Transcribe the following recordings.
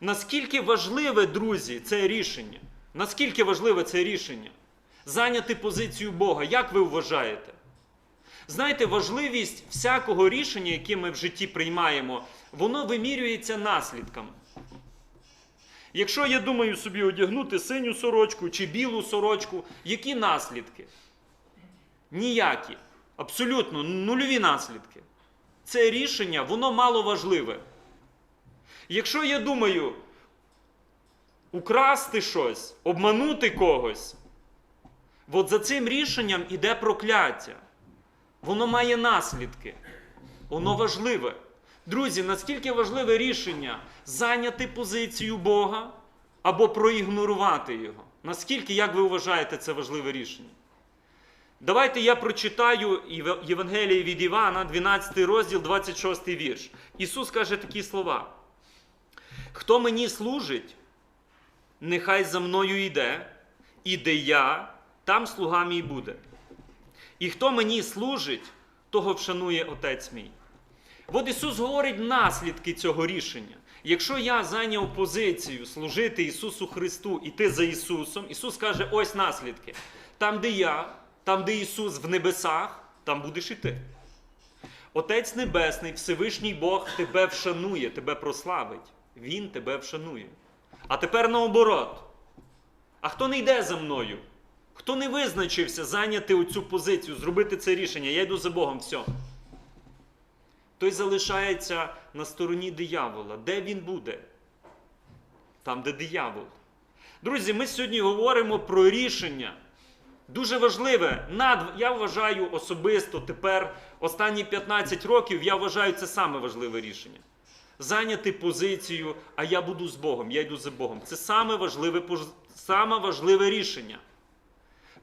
Наскільки важливе, друзі, це рішення? Наскільки важливе це рішення? Зайняти позицію Бога. Як ви вважаєте? Знаєте, важливість всякого рішення, яке ми в житті приймаємо, воно вимірюється наслідками. Якщо я думаю собі одягнути синю сорочку чи білу сорочку, які наслідки? Ніякі. Абсолютно нульові наслідки. Це рішення, воно мало важливе. Якщо я думаю украсти щось, обманути когось, от за цим рішенням іде прокляття. Воно має наслідки. Воно важливе. Друзі, наскільки важливе рішення зайняти позицію Бога або проігнорувати його? Наскільки, як ви вважаєте, це важливе рішення? Давайте я прочитаю Євангеліє від Івана, 12 розділ, 26 вірш. Ісус каже такі слова: Хто мені служить, нехай за мною йде, і де я, там слуга мій буде. І хто мені служить, того вшанує Отець мій. От Ісус говорить наслідки цього рішення. Якщо я зайняв позицію служити Ісусу Христу, іти за Ісусом, Ісус каже: ось наслідки. Там, де я, там, де Ісус в небесах, там будеш іти. Отець Небесний, Всевишній Бог тебе вшанує, тебе прославить. Він тебе вшанує. А тепер наоборот. А хто не йде за мною? Хто не визначився зайняти оцю позицію, зробити це рішення, я йду за Богом, все. Той залишається на стороні диявола. Де він буде? Там, де диявол. Друзі, ми сьогодні говоримо про рішення. Дуже важливе. Над, я вважаю особисто тепер, останні 15 років, я вважаю це саме важливе рішення. Зайняти позицію, а я буду з Богом, я йду за Богом. Це саме важливе, саме важливе рішення.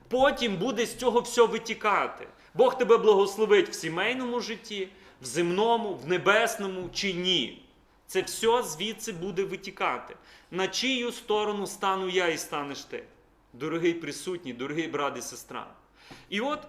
Потім буде з цього все витікати. Бог тебе благословить в сімейному житті, в земному, в небесному чи ні. Це все звідси буде витікати. На чию сторону стану я і станеш ти? Дорогий присутній, дорогий брат і сестра. І от